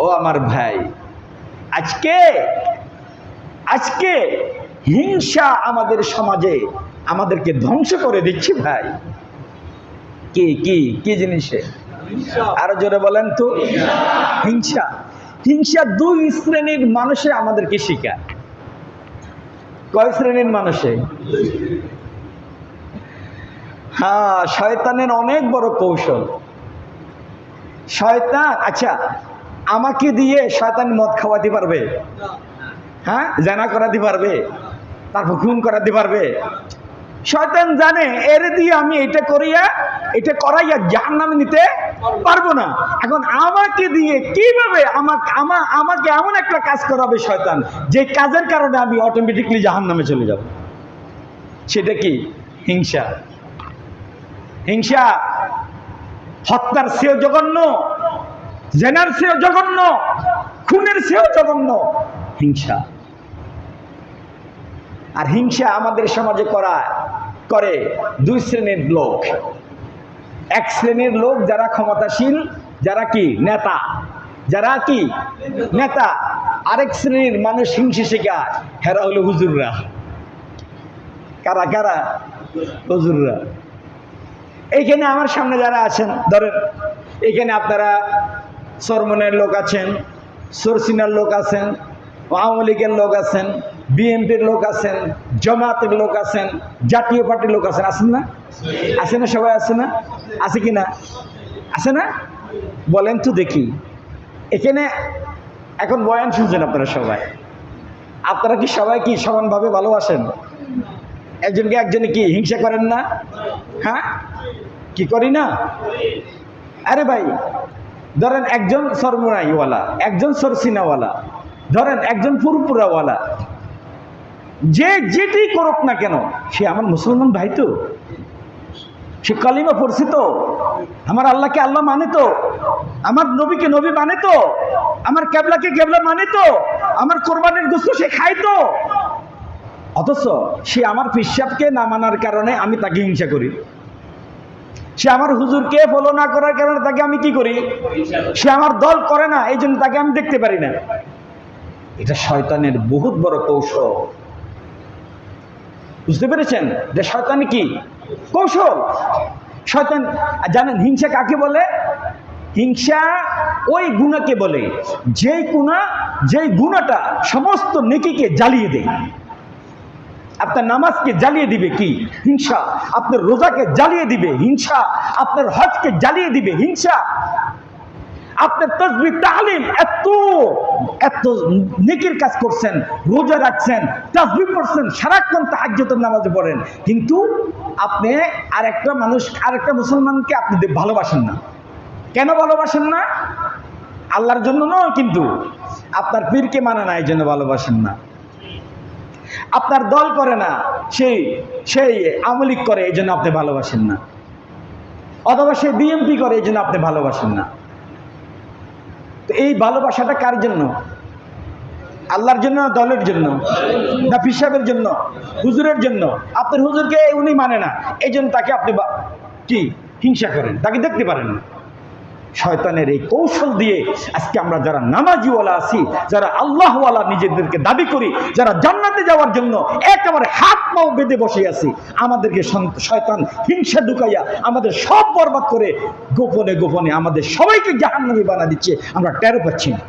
ও আমার ভাই আজকে আজকে হিংসা আমাদের সমাজে আমাদেরকে ধ্বংস করে দিচ্ছে ভাই। কি কি কি জিনিসে? আরও জোরে বলেন তো। হিংসা। হিংসা দুই শ্রেণির মানুষে আমাদেরকে শিখায়। কয় শ্রেণির মানুষে? হ্যাঁ শয়তানের অনেক বড় কৌশল। শয়তান আচ্ছা আমাকে দিয়ে শয়তান মদ খাওয়াতে পারবে? হ্যাঁ? জানা করাতে পারবে? তারপর খুন করাতে পারবে? শয়তান জানে, এর দিয়ে আমি এটা করিয়া, এটা করাইয়া জাহান নামে নিতে পারব না। এখন আমাকে দিয়ে কীভাবে আমাকে আমা আমাকে এমন একটা কাজ করাবে শয়তান, যে কাজের কারণে আমি অটোমেটিকলি জাহান নামে চলে যাব? সেটা কি? হিংসা। হিংসা। হত্যার চেয়েও জঘন্য। জেনার চেয়েও জঘন্য, খুনের চেয়েও জঘন্য। হিংসা। আর হিংসা আমাদের সমাজে করা, করে দুই শ্রেণির লোক। এক শ্রেণির লোক যারা ক্ষমতাশীল, যারা কি? নেতা। যারা কি? নেতা। আরেক শ্রেণির মানুষ হিংসে শেখায় হেরা হলো হুজুররা। কারা কারা? হুজুররা। এইখানে আমার সামনে যারা আছেন, ধরেন এখানে আপনারা সরমনের লোক আছেন, সরসিনার লোক আছেন, আওয়ামী লীগের লোক আছেন, বিএনপির লোক আছেন, জমাতের লোক আছেন, জাতীয় পার্টির লোক আছেন। আছেন না? আছে না সবাই আছে না? আছে কি না? আছে না? বলেন তো দেখি। এখানে এখন বয়ান শুনছেন আপনারা সবাই। আপনারা কি সবাই কি সমানভাবে ভালোবাসেন? একজনকে একজনে কি হিংসা করেন না? হ্যাঁ? কি করি না? আরে ভাই ধরেন একজন সরমুনাইওয়ালা একজন সরসিনাওয়ালা ধরেন একজন পুরপুরাওয়ালা যে যেটি করুক না কেন, সে আমার মুসলমান ভাই তো। সে কালিমা পড়ছি তো। আমার আল্লাহকে আল্লাহ মানে তো। আমার নবীকে নবী মানে তো। আমার কেবলাকে কেবলা মানে তো। আমার কোরবানির গোস্ত সে খায় তো। অথচ সে আমার পিসাবকে না মানার কারণে আমি তাকে হিংসা করি। সে আমার হুজুরকে ফলো না করার কারণে তাকে আমি কি করি? সে আমার দল করে না, এই জন্য তাকে আমি দেখতে পারি না। এটা শয়তানের বহুত বড় কৌশল। বুঝতে পেরেছেন? যে শয়তান কি? কৌশল। শয়তান, জানেন, হিংসা কাকে বলে? হিংসা ওই গুণাকে বলে যে গুণা, যেই গুণাটা সমস্ত নেকিকে জ্বালিয়ে দেয়। আপনার নামাজকে জ্বালিয়ে দিবে কি? হিংসা। আপনার রোজাকে জ্বালিয়ে দিবে হিংসা। আপনার হজকে জ্বালিয়ে দিবে হিংসা। আপনার তসবি তাহলিম এত এত নেকির কাজ করছেন, রোজা রাখছেন তসবি পড়ছেন, সারাক্ষণ তাহাজ্যতের নামাজে পড়েন। কিন্তু আপনি আরেকটা মানুষ, আরেকটা মুসলমানকে আপনি ভালোবাসেন না। কেন ভালোবাসেন না? আল্লাহর জন্য নয় কিন্তু। আপনার পীরকে মানে না, এই জন্য ভালোবাসেন না। আপনার দল করে না, সেই সেই আমলিক করে, এই জন্য আপনি ভালোবাসেন না। অথবা সে বিএমপি করে, এই জন্য আপনি ভালোবাসেন না। তো এই ভালোবাসাটা কার জন্য? আল্লাহর জন্য দলের জন্য? না পিসাবের জন্য? হুজুরের জন্য? আপনার হুজুরকে উনি মানে না, এই তাকে আপনি কি? হিংসা করেন, তাকে দেখতে পারেন না। শয়তানের এই কৌশল দিয়ে আজকে আমরা যারা নামাজিওয়ালা আছি, যারা আল্লাহওয়ালা নিজেদেরকে দাবি করি, যারা জান্নাতে যাওয়ার জন্য একেবারে হাত পাও বেঁধে বসে আছি, আমাদেরকে শয়তান হিংসা ঢুকাইয়া আমাদের সব বরবাদ করে গোপনে গোপনে আমাদের সবাইকে জাহান্নামি বানা দিচ্ছে, আমরা টেরো পাচ্ছি না।